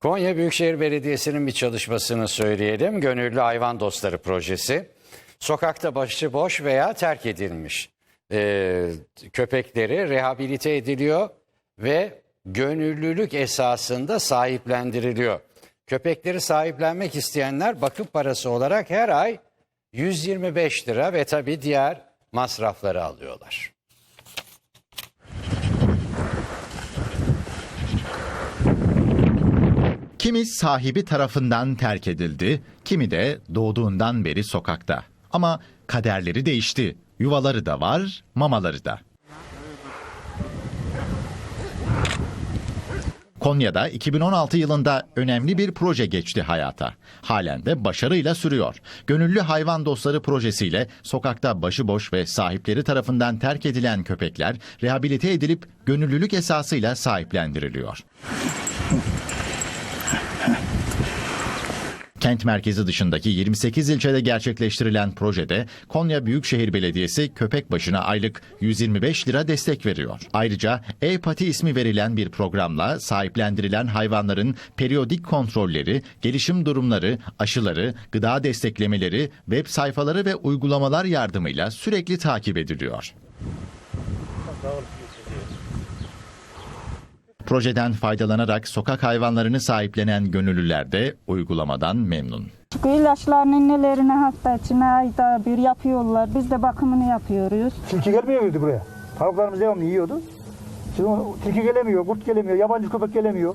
Konya Büyükşehir Belediyesi'nin bir çalışmasını söyleyelim. Gönüllü Hayvan Dostları Projesi. Sokakta başıboş veya terk edilmiş e, köpekleri rehabilite ediliyor ve gönüllülük esasında sahiplendiriliyor. Köpekleri sahiplenmek isteyenler bakım parası olarak her ay 125 lira ve tabii diğer masrafları alıyorlar. Kimi sahibi tarafından terk edildi, kimi de doğduğundan beri sokakta. Ama kaderleri değişti. Yuvaları da var, mamaları da. Konya'da 2016 yılında önemli bir proje geçti hayata. Halen de başarıyla sürüyor. Gönüllü Hayvan Dostları projesiyle sokakta başıboş ve sahipleri tarafından terk edilen köpekler rehabilite edilip gönüllülük esasıyla sahiplendiriliyor. Kent merkezi dışındaki 28 ilçede gerçekleştirilen projede Konya Büyükşehir Belediyesi köpek başına aylık 125 lira destek veriyor. Ayrıca E-Pati ismi verilen bir programla sahiplendirilen hayvanların periyodik kontrolleri, gelişim durumları, aşıları, gıda desteklemeleri, web sayfaları ve uygulamalar yardımıyla sürekli takip ediliyor. Projeden faydalanarak sokak hayvanlarını sahiplenen gönüllüler de uygulamadan memnun. Çünkü ilaçların innelerine hafta içine ayda bir yapıyorlar. Biz de bakımını yapıyoruz. Tilki gelmiyor muydu buraya? Tavuklarımız devamlı yiyordu. Şimdi tilki gelemiyor, kurt gelemiyor, yabancı köpek gelemiyor.